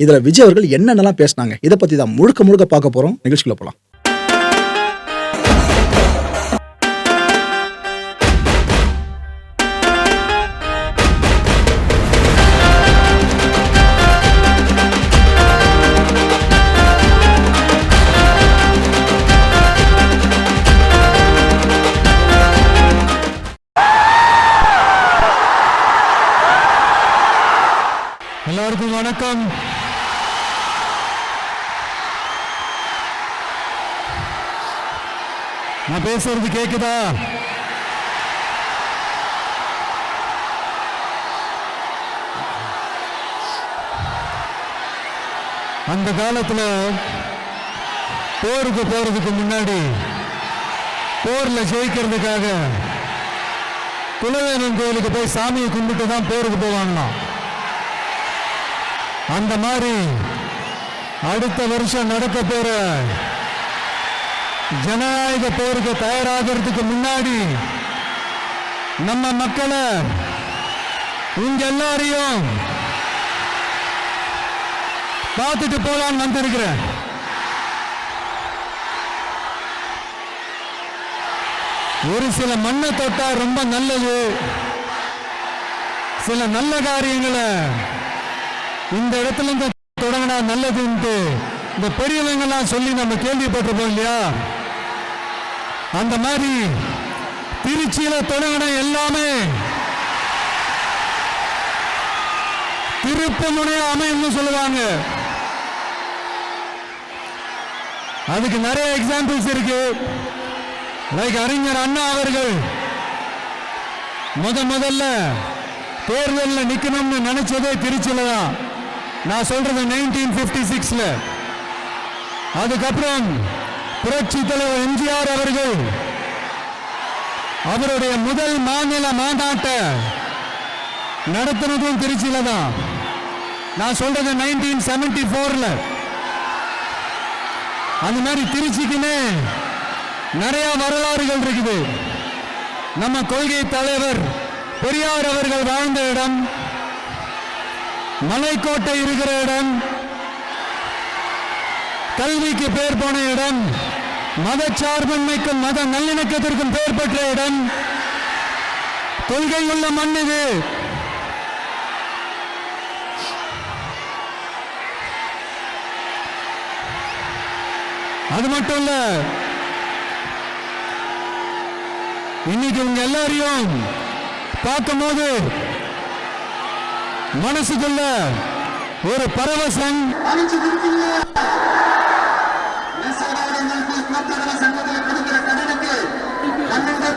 இதுல விஜய் அவர்கள் என்னென்னலாம் பேசினாங்க இதை பத்தி தான் முழுக்க முழுக்க பார்க்க போறோம். நிகழ்ச்சிக்குள்ள போலாம் நான் பேசுறது கேக்குதா? அந்த காலத்துல போருக்கு போறதுக்கு முன்னாடி போர்ல ஜெயிக்கிறதுக்காக குலவேணன் கோயிலுக்கு போய் சாமியை கும்பிட்டு தான் போருக்கு போவாங்களாம். அந்த மாதிரி அடுத்த வருஷம் நடக்க போற ஜனநாயக போருக்கு தயாராகிறதுக்கு முன்னாடி நம்ம மக்களை இங்க எல்லாரையும் பார்த்துட்டு போலான்னு வந்திருக்கிறேன். ஒரு சில மண்ணை தொட்டா ரொம்ப நல்லது. சில நல்ல காரியங்களை இந்த இடத்துல இருந்து தொடங்கினா நல்லதுன்ட்டு இந்த பெரியவங்க எல்லாம் சொல்லி நம்ம கேள்விப்பட்டிருப்போம் இல்லையா? அந்த மாதிரி திருச்சியில தொடங்கின எல்லாமே திருப்பு முனைய அமையும்னு சொல்லுவாங்க. அதுக்கு நிறைய எக்ஸாம்பிள்ஸ் இருக்கு. லைக் அறிஞர் அண்ணா அவர்கள். முத முதல்ல தேர்தலில் நிற்கணும்னு நினைச்சதே திருச்சியில தான். நான் சொல்றது நைன்டீன் பிப்டி சிக்ஸ்ல அதுக்கப்புறம் புரட்சி தலைவர் எம்ஜிஆர் அவர்கள் அவருடைய முதல் மாநில மாநாட்டை நடத்தினதும் திருச்சியில தான். நான் சொல்றது நைன்டீன் செவன்டி போர்ல அந்த மாதிரி திருச்சிக்குன்னு நிறைய வரலாறுகள் இருக்குது. நம்ம கொள்கை தலைவர் பெரியார் அவர்கள் வாழ்ந்த இடம் மலைக்கோட்டை இருக்கிற இடம் கல்விக்கு பேர் போன இடம் மத மதச்சார்பின்மைக்கும் மத நல்லிணக்கத்திற்கும் பெயர் பெற்ற இடம் கொள்கை உள்ள மண் இது. அது மட்டும் இல்ல இன்னைக்கு உங்க எல்லாரையும் பார்க்கும்போது மனசுக்குள்ள ஒரு பரவசம்.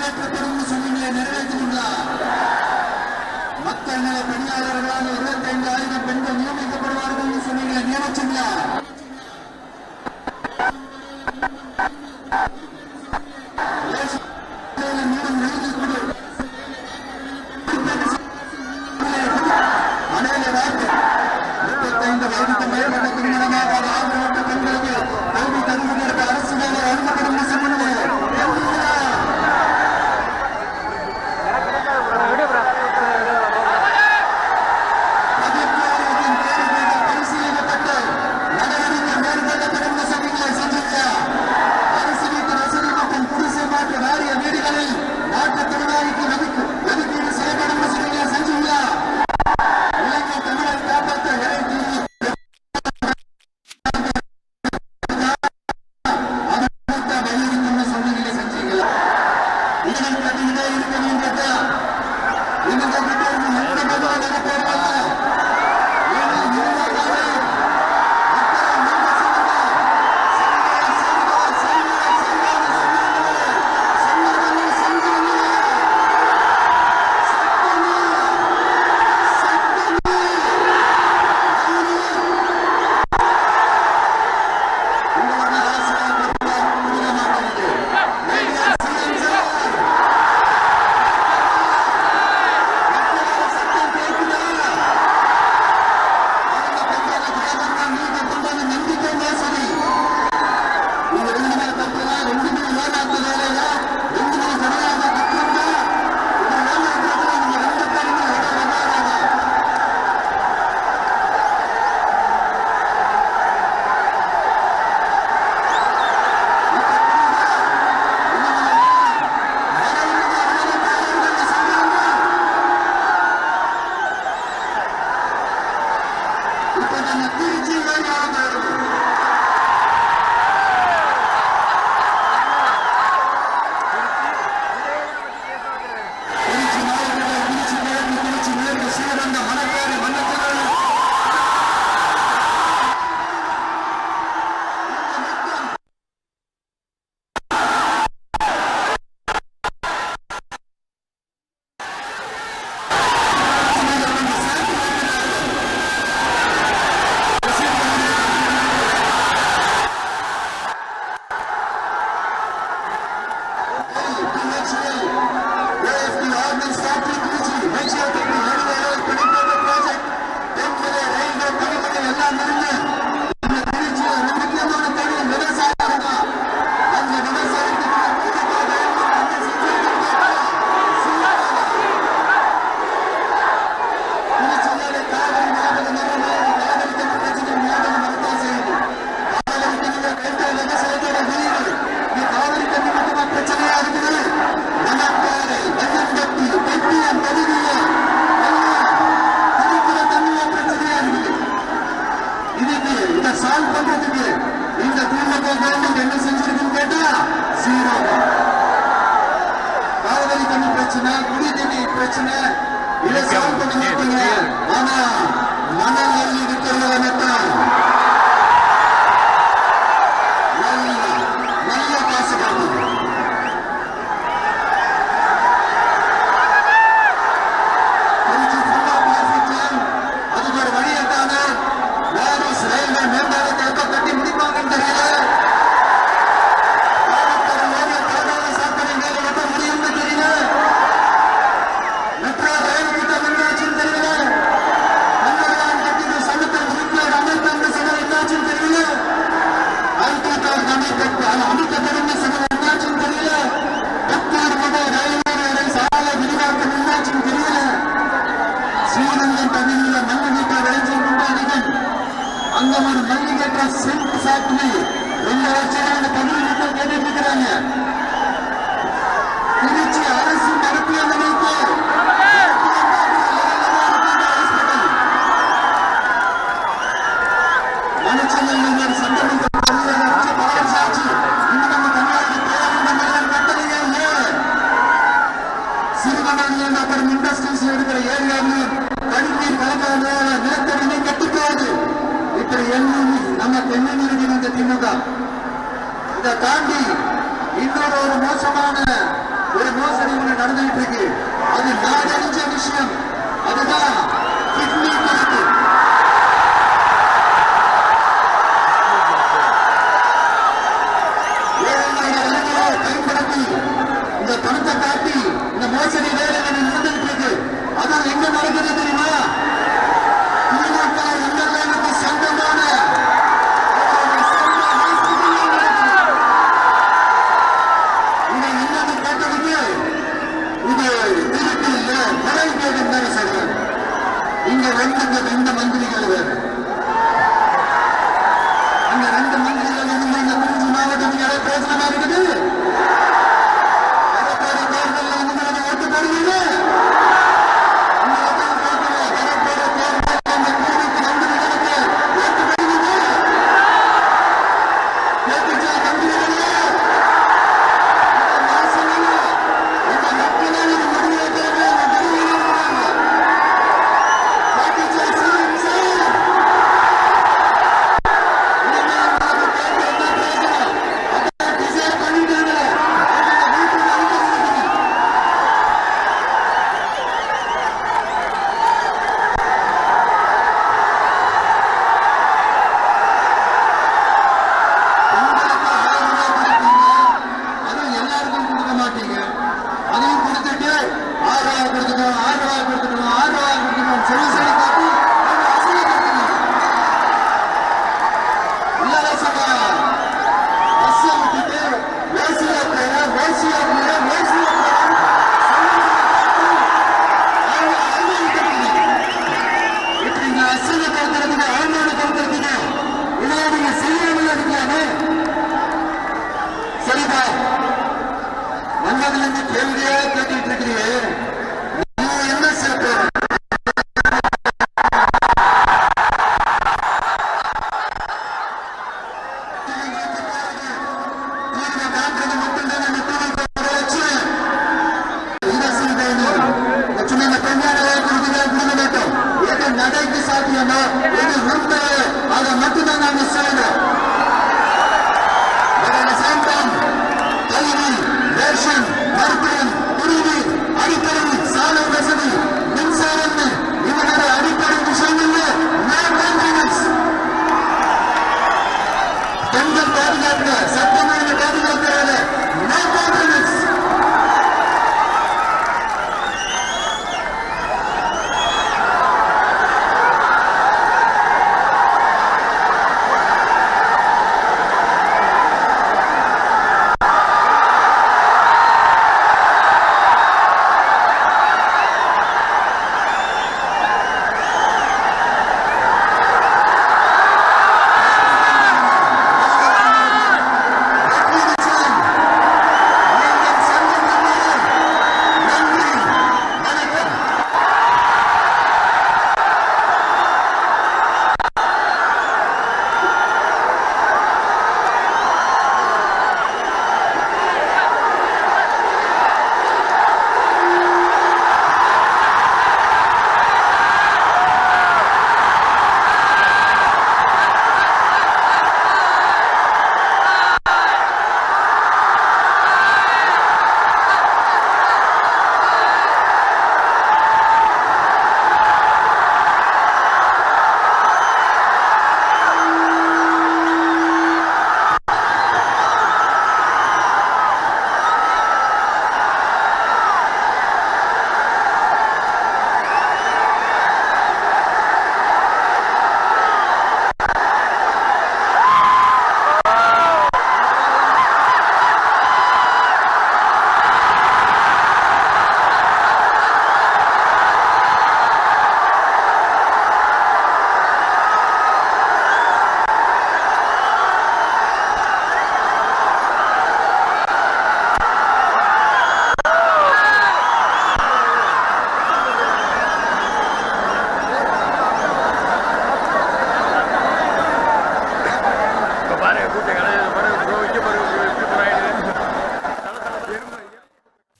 நிறைவேற்றப்படும் சொன்னீங்களே நிறைவேற்றுங்களா மக்கள் நல பணியாளர்களால் இருபத்தி ஐந்து ஆயிரம் பெண்கள் நியமிக்கப்படுவார்கள் சொன்னீங்களே நியமிச்சீங்களா வயதுக்கு மேற்பட்ட பெண்களுக்கு கல்வி தருவது தடுப்பீர் கலக்கான நிலத்தடினை கட்டுப்போகுது இப்படி எல்லாம் நம்ம தென்னை இந்த திமுக. இதை தாண்டி இன்னொரு ஒரு மோசமான ஒரு மோசடி ஒன்று நடந்துகிட்டு இருக்கு. அது நாடறிஞ்ச விஷயம். அதுதான் கிட்னி இந்த பணத்தை காட்டி இந்த மோசடி வேலைகளை நடந்து Thank you.